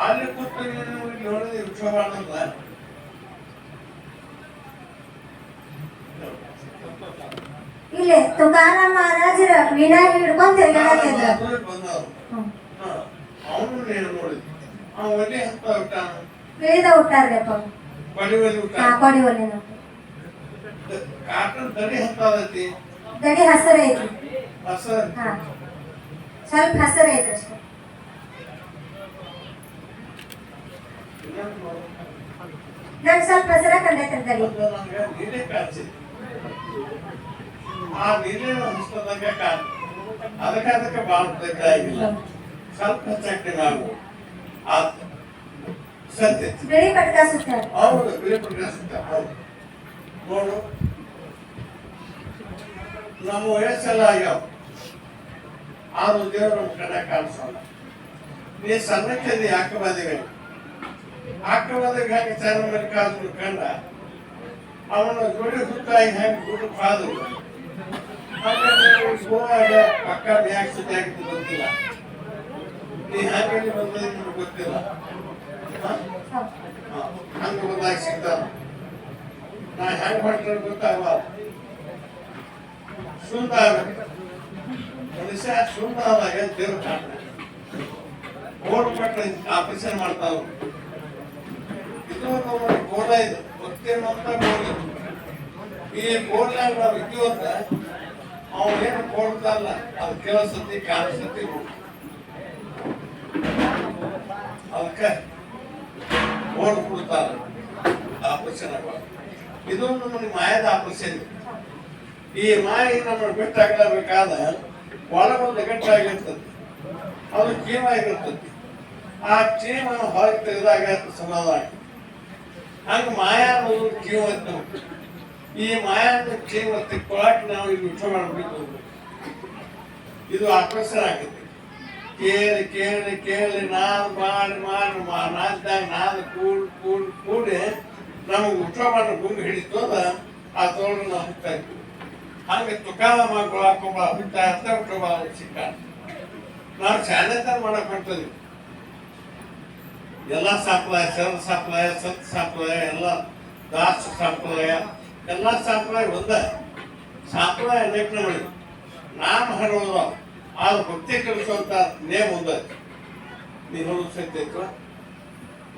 ಅಲ್ಲಿ ಕೂತು ನೀನು ಇಲ್ಲಿ ನೋಡಿದ್ರೆ ವಿಷಯ ಮಾಡಲ್ಲ ಇಲ್ಲೇ ತುಕಾರಾಮ್ ಮಹಾರಾಜರ ವೀಣಾ ಹಿಡ್ಕೊಂಡ್ ತಿರ್ಗಾಡತ್ತಿದ್ರು. ಅವನು ನೀನು ಒಲೆ ಹತ್ತ ಇಳಿದ ಕಾಟನ್ ಹತ್ತದೈತಿ. ದಡಿ ಹಸರ ಐತಿ ಸ್ವಲ್ಪ ಹಸರ ಐತಿ ಅಷ್ಟೇ. ನನ್ ಸ್ವಲ್ಪ ಹೆಸರ ಕಾಣಿಸಿ ಆ ಅದಕ್ಕೆ ಅದಕ್ಕೆ ಭಾಳ ಬೇಕಾಗಿಲ್ಲ ಸ್ವಲ್ಪ ಹೆಚ್ಚಾಗ್ತದೆ ನಾವು ಆ ಸತ್ಯ. ಬಿಳಿ ಪಟ್ಕ ಸುತ್ತಾರ ಹೌದು ಬಿಳಿ ಪ್ರಕಾಶ ಹೌದು. ನೋಡು. ನಮ್ಮ ವಯಸ್ಸೆಲ್ಲ ಆಗ್ಯಾವ. ಆದ್ರೂ ದೇವ್ರು ನಮ್ಮ ಕಡೆ ಕಾಣಿಸಲ್ಲ. ನೀ ಸಣ್ಣಕ್ಕೆ ಯಾಕೆ ಬಂದಿವೆ ಮೇಲೆ ಕಾದು ಕಂಡ ಅವನ ಜೋಡಿ ಸುತ್ತಾಗಿ ಹೆಂಗೆ ಗುಡ್ಡು ಕಾದು. ಗೋವಾಗ ಪಕ್ಕ ಯಾಕೆ ಸುದ್ದಿ ಆಗಿದ್ದು ಗೊತ್ತಿಲ್ಲ ನೀ ಬಂದ್ರೆ ನಿಮ್ಗೆ ಗೊತ್ತಿಲ್ಲ? ಹಂಗ ಬಂದಾಗ ಸಿಗ್ತಾನ ನಾ ಹೆಂಗ್ ಮಾಡ್ತಾರೆ ಗೊತ್ತಾಗಲ್ಲ ಸುಂದ ಮನುಷ್ಯ ಸುಂದ ಆದಾಗ ದೇವ್ರ ಕಾಣ್ತಾನೆ. ಓಡ್ ಪಟ್ಟ ಆಪರೇಷನ್ ಮಾಡ್ತಾವ ಇದು ನಮ್ಮ ಗೋಡ ಇದೆ ಅಂತ ಗೋಡ ಈ ಗೋಡ್ನಾಗ ನಾವು ಅಂತ ಅವನೇನು ಕೊಡ್ತಾರಲ್ಲ ಅದು ಕೆಲವು ಸತಿ ಕಾಣಿಸತಿ ಅದಕ್ಕೆ ಓಡ್ ಕೊಡ್ತಾರೆ. ಆಪರೇಷನ್ ಇದು ನಮಗೆ ಮಾಯದ ಆಪರೇಷನ್ ಈ ಮಾಯ ನಮ್ಮನ್ನು ಬಿಟ್ಟಾಗಲೇಬೇಕಾದ ಒಳಗೊಂದು ಗಟ್ಟಾಗಿರ್ತದೆ ಅದು ಜೀವ ಆಗಿರ್ತದೆ. ಆ ಚೀಮ ಹೊರಗೆ ತೆಗೆದಾಗ ಸಮಾಧಾನ. ಹಂಗ ಮಾಯಾ ಅನ್ನೋದು ಜೀವ ಇತ್ತು ಈ ಮಾಯಾ ಅನ್ನೋ ಜೀವ ತಿಕ್ಕೊಳಕ್ ನಾವು ಇಲ್ಲಿ ವಿಚಾರ ಮಾಡಬೇಕು ಇದು ಆಕರ್ಷಣೆ ಆಗುತ್ತೆ ಕೇಳಿ ಕೇಳಿ ಕೇಳಿ, ನಾನು ಮಾಡಿ ಮಾಡಿ, ಮಾ- ನಾಚ್ದಾಗ ನಾನು ಕೂಡ್, ಕೂಡ, ಕೂಡಿ ನಮಗೆ ಊಟ ಮಾಡೋ ಗುಂಡು ಹಿಡಿತು ಅದ ಆ ತೋಳು ನಾವು ಹೋಗ್ತಾ ಇದ್ವಿ. ಹಂಗೆ ತುಕಾಲ ಮಾಡ್ಕೊಳಕೊಂಬ ಹುಟ್ಟ ಅಂತ ಊಟ ಸಿಕ್ಕ ನಾವು ಶಾಲೆತನ ಮಾಡಕ್ ಹೊಂಟದ್ವಿ ಎಲ್ಲ ಸಂಪ್ರದಾಯ ಶರಣ ಸಂಪ್ರದಾಯ ಸತ್ ಸಂಪ್ರದಾಯ ಎಲ್ಲ ದಾಸ ಸಂಪ್ರದಾಯ ಎಲ್ಲ ಸಂಪ್ರದಾಯ ಒಂದ. ಸಂಪ್ರದಾಯ ಅನೇಕ ನೋಡಿ ನಾಮ ಹರಡುವ ಆದ್ರೆ ಭಕ್ತಿ ಕಲಿಸುವಂತ ನೇಮ್ ಒಂದ. ನೀವು ಹೇಳೋದು ಸತ್ಯ ಐತವ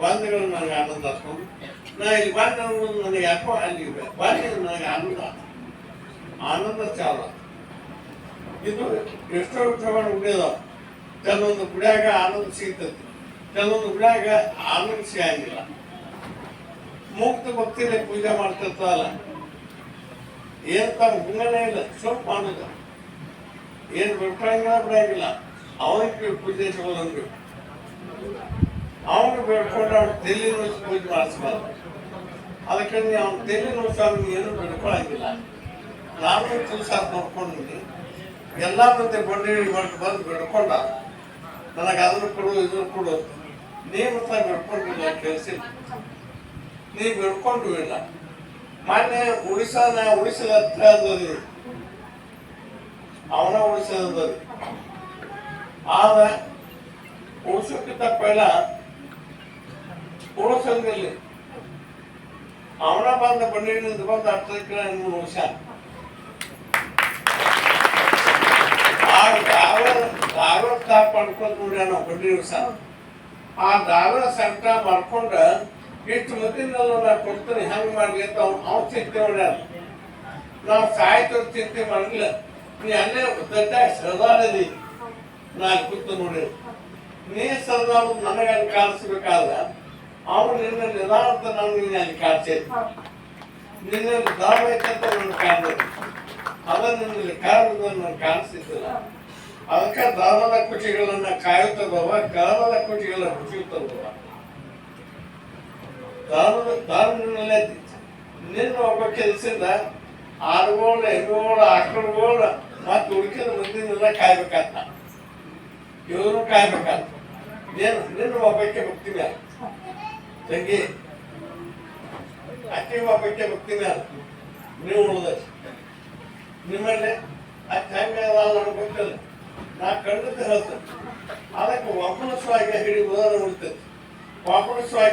ಬಂಧುಗಳು ನನಗೆ ಆನಂದ ಆಗ್ತದೆ. ನಾ ಇಲ್ಲಿ ಬಂದ ನನಗೆ ಯಾಕೋ ಅಲ್ಲಿ ಬಂದ ನನಗೆ ಆನಂದ. ಆನಂದ ಚಾಲ. ಇದು ಎಷ್ಟೋ ಉಂಟಿದ ಉಳಿಯದ ಕೆಲವೊಂದು ಗುಡಿಯಾಗ ಆನಂದ ಸಿಗ್ತದೆ. ಕೆಲವೊಂದು ಗುಡಿಯಾಗ ಆನಂದ ಆಗಿಲ್ಲ. ಮುಕ್ತ ಭಕ್ತಿಯಲ್ಲಿ ಪೂಜೆ ಮಾಡ್ತಿರ್ತಾರಲ್ಲ. ಏನು ತಮ್ಮ ಹುಂಗನೇ ಇಲ್ಲ ಸ್ವಲ್ಪ ಮಾಡೋದು. ಏನು ಬಿಡ್ಕೊಳಂಗಿಲ್ಲ ಬಿಡಂಗಿಲ್ಲ ಅವನಿಗೆ ಪೂಜೆ ತಗೊಳಂದ್ರು ಅವನು ಬೇಡ್ಕೊಂಡು ಅವ್ನು ತಲೆ ನುಚ್ಚಿ ಪೂಜೆ ಮಾಡಿಸ್ಬಾರ್ದು. ಅದಕ್ಕೆ ಅವ್ನು ತಲೆ ಅವ್ನಿಗೆ ಏನು ಬಿಡ್ಕೊಳಂಗಿಲ್ಲ. ನಾನು ತುಳಸಾರ್ ನೋಡ್ಕೊಂಡಿದ್ದೀನಿ ಎಲ್ಲ ಮಂದಿ ಬಂಡಿ ಬಂದು ಬಿಡ್ಕೊಂಡ. ನನಗೆ ಅದನ್ನು ಕೊಡು, ಇದನ್ನು ಕೊಡು ನೀವು ಸಹ ಬಿಡ್ಕೊಂಡಿಲ್ಲ ಕೇಳಿಸಿಲ್ಲ ನೀವು ಬಿಡ್ಕೊಂಡು ಇಲ್ಲ. ಮೊನ್ನೆ ಉಳಿಸಾನ ಉಳಿಸಲ ಹತ್ರ ಅಂದದಿ ಅವನ ಉಳಿಸದಂದದಿ ಆದ ಉಳಿಸೋಕ್ಕಿಂತ ಪೈಲ ಉಳಿಸಂಗಿಲ್ಲ ಅವನ ಬಂದ ಬಂಡಿಯಿಂದ ಬಂದ ಅರ್ಥಕ್ಕೆ ಉಳಿಸ ವರ್ಷ ಆ ದಾವರ ದಾವರ ಸ್ಟಾಪ್ ಮಾಡ್ಕೊಂಡು ನೋಡ್ಯಾನ ನಾವು ದಿವಸ ಆ ದಾರ ಸಂಕಟ ಮಾಡ್ಕೊಂಡ ಇಷ್ಟು ಮೊದಲಿನೆಲ್ಲ ನಾ ಕೊಡ್ತೀನಿ ಹೆಂಗ್ ಮಾಡ್ಲಿ ಅಂತ ಅವ್ನು ಚಿಂತೆ ಮಾಡ್ಯಾರ ನಾವು ಸಾಯ್ತ ಚಿಂತೆ ಮಾಡಲಿಲ್ಲ. ನೀ ಅಲ್ಲೇ ದೊಡ್ಡ ಸರದಾರದಿ. ನಾ ಕೂತು ನೋಡಿ. ನೀ ಸರದಾರ ನನಗೆ ಅಲ್ಲಿ ಕಾಣಿಸ್ಬೇಕಾದ ಅವನು ನಿನ್ನ ನಿಧಾನ ಅಂತ ನಾನು ನಿನ್ನ ಅಲ್ಲಿ ಕಾಣಿಸಿದ್ದೆ ನಿನ್ನ ನಿಧಾನ ಐತಂತ ನನ್ನ ಕಾಣ್ತೇನೆ ಅದನ್ನು ನಿನ್ನಲ್ಲಿ ಕಾರಣದ ನಾನು ಕಾಣಿಸ್ತಿದ್ದಿಲ್ಲ ಅದಕ್ಕೆ ದಾನದ ಕುಟಿಗಳನ್ನ ಕಾಯುತ್ತದವ ಕಳವದ ಕುಟಿಗಳ ಹುಟ್ಟಿಯುತ್ತದವ ದಾನದ ದಾನದಲ್ಲೇ ನಿನ್ನ ಒಬ್ಬ ಕೆಲಸದಿಂದ ಆಡುಗೋಳು ಎಮ್ಮೆಗೋಳು ಆಕಳುಗೋಳು ಮತ್ತು ಹುಡುಕಿದ ಮುಂದಿನೆಲ್ಲ ಕಾಯ್ಬೇಕಾತ. ಇವರು ಕಾಯ್ಬೇಕಾತ. ನೀನು, ನಿನ್ನ ಒಬ್ಬಕ್ಕೆ ಭಕ್ತಿ ಮ್ಯಾಲ. ತಂಗಿ, ಅಕ್ಕಿ ಒಬ್ಬಕ್ಕೆ ಭಕ್ತಿ ಅಲ್ಲ ನೀವು ಉಳಿದ ನಿಮ್ಮಲ್ಲಿ ಅದು ಹೆಂಗೆ ಅಲ್ಲ ಗೊತ್ತಿಲ್ಲ. ನಾ ಕಂಡದ್ದು ಹೇಳ್ತೇನೆ. ಅದಕ್ಕೆ ವಾಪನಸ್ವಾಗಿ ಹೇಳಿ ಉದಾಹರಣೆ ಉಳಿತೈತಿ ವಾಪನಸ್ವಾಗಿ